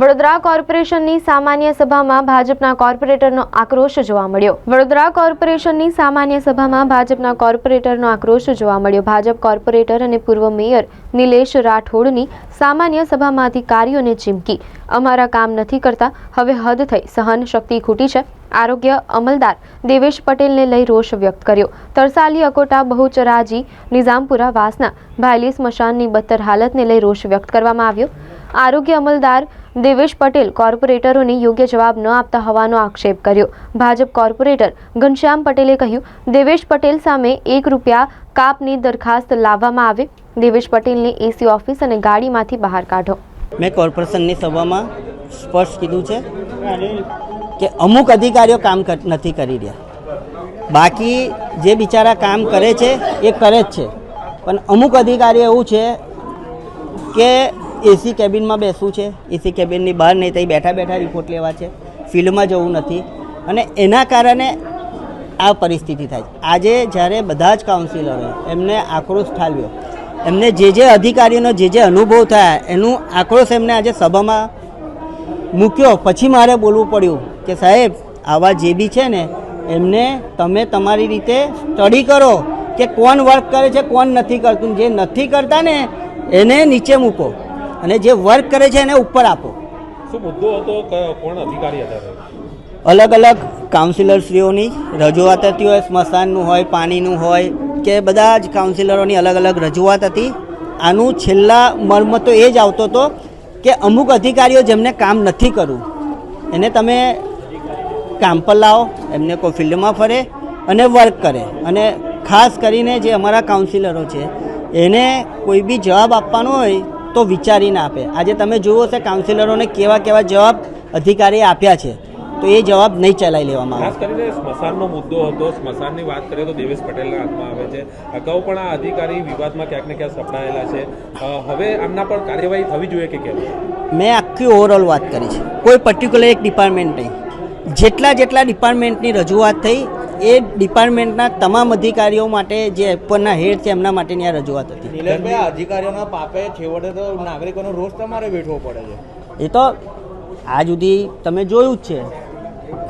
વડોદરા કોર્પોરેશનની સામાન્ય સભામાં ભાજપના કોર્પોરેટરનો આક્રોશ જોવા મળ્યો. વડોદરા કોર્પોરેશનની સામાન્ય સભામાં ભાજપના કોર્પોરેટરનો આક્રોશ જોવા મળ્યો. ભાજપ કોર્પોરેટર અને પૂર્વ મેયર નિલેશ રાઠોડની સામાન્ય સભામાં અધિકારીઓને ચીમકી. અમારા કામ નથી કરતા, હવે હદ થઈ. સહન શક્તિ ખૂટી છે. આરોગ્ય અમલદાર દેવેશ પટેલને લઈ રોષ વ્યક્ત કર્યો. તરસાલી અકોટા બહુચરાજી નિઝામપુરા વાસના ભાયલી સ્મશાનની બદતર હાલતને લઈ રોષ વ્યક્ત કરવામાં આવ્યો. આરોગ્ય અમલદાર દેવેશ પટેલ કોર્પોરેટરોને યોગ્ય જવાબ ન આપતા હોવાનો આક્ષેપ કર્યો. ભાજપ કોર્પોરેટર ઘનશ્યામ પટેલે કહ્યું, દેવેશ પટેલ સામે એક રૂપિયા કાપની દરખાસ્ત લાવવામાં આવે. દેવેશ પટેલને એસી ઓફિસ અને ગાડીમાંથી બહાર કાઢો. મેં કોર્પોરેશનની સભામાં સ્પષ્ટ કીધું છે કે અમુક અધિકારીઓ કામ નથી કરી રહ્યા. બાકી જે બિચારા કામ કરે છે, એ કરે જ છે. પણ અમુક અધિકારીઓ એવું છે કે એસી કેબિનમાં બેસવું છે. એસી કેબિનની બહાર નહીં ત્યાં બેઠા બેઠા રિપોર્ટ લેવા છે. ફિલ્ડમાં જવું નથી. અને એના કારણે આ પરિસ્થિતિ થાય આજે જ્યારે બધા જ કાઉન્સિલરો એમને આક્રોશ ઠાલવ્યો, એમને જે જે અધિકારીઓનો જે જે અનુભવ થયા, એનું આક્રોશ એમને આજે સભામાં મૂક્યો. પછી મારે બોલવું પડ્યું કે સાહેબ, આવા જે બી છે ને, એમને તમે તમારી રીતે સ્ટડી કરો કે કોણ વર્ક કરે છે, કોણ નથી કરતું. જે નથી કરતા ને, એને નીચે મૂકો. અને જે વર્ક કરે છે એને ઉપર આપો. શું મુદ્દો હતો? કોણ અધિકારી હતા અલગ અલગ કાઉન્સિલરશ્રીઓની રજૂઆત હતી હોય સ્મશાનનું હોય પાણીનું હોય કે બધા જ કાઉન્સિલરોની અલગ અલગ રજૂઆત હતી. આનું છેલ્લા મર્મ તો એ જ આવતો હતો કે અમુક અધિકારીઓ જેમને કામ નથી કરવું એને તમે કામ પર લાવો એમને કોઈ ફિલ્ડમાં ફરે અને વર્ક કરે. અને ખાસ કરીને જે અમારા કાઉન્સિલરો છે એને કોઈ બી જવાબ આપવાનો હોય તો વિચારીને આપે. આજે તમે જુઓ છે કાઉન્સિલરોને કેવા કેવા જવાબ અધિકારીએ આપ્યા છે. તો એ જવાબ નહીં ચલાવી લેવામાં આવે. ખાસ કરીને સ્મશાનનો મુદ્દો હતો. સ્મશાનની વાત કરીએ તો દેવેશ પટેલના હાથમાં આવે છે. અગાઉ પણ આ અધિકારી વિવાદમાં ક્યાંક ને ક્યાંક સપડાયેલા છે. હવે આમના પર કાર્યવાહી થવી જોઈએ કે કેમ? મેં આખી ઓવરઓલ વાત કરી છે. કોઈ પર્ટિક્યુલર એક ડિપાર્ટમેન્ટ નહીં. જેટલા જેટલા ડિપાર્ટમેન્ટની રજૂઆત થઈ એ ડિપાર્ટમેન્ટના તમામ અધિકારીઓ માટે જે ઉપરના હેડ છે એમના માટેની આ રજૂઆત હતી. નિલેશભાઈ અધિકારીઓના પાપે છેવટે તો નાગરિકોનો રોષ તમારે વેઠવો પડે છે. એ તો આ સુધી તમે જોયું જ છે.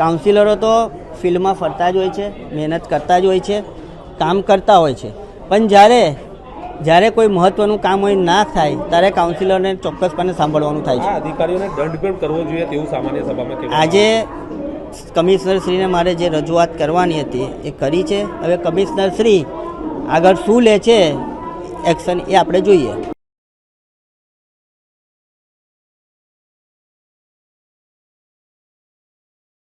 કાઉન્સિલરો તો ફિલ્ડમાં ફરતા જ હોય છે મહેનત કરતા જ હોય છે કામ કરતા હોય છે. પણ જ્યારે જ્યારે કોઈ મહત્ત્વનું કામ હોય ના થાય ત્યારે કાઉન્સિલરને ચોક્કસપણે સાંભળવાનું થાય છે. અધિકારીઓને દંડ પણ કરવો જોઈએ તેવું સામાન્ય સભામાં આજે કમિશનર શ્રીને મારે જે રજૂઆત કરવાની હતી એ કરી છે. હવે કમિશનર શ્રી આગળ શું લે છે, એક્શન એ આપણે જોઈએ.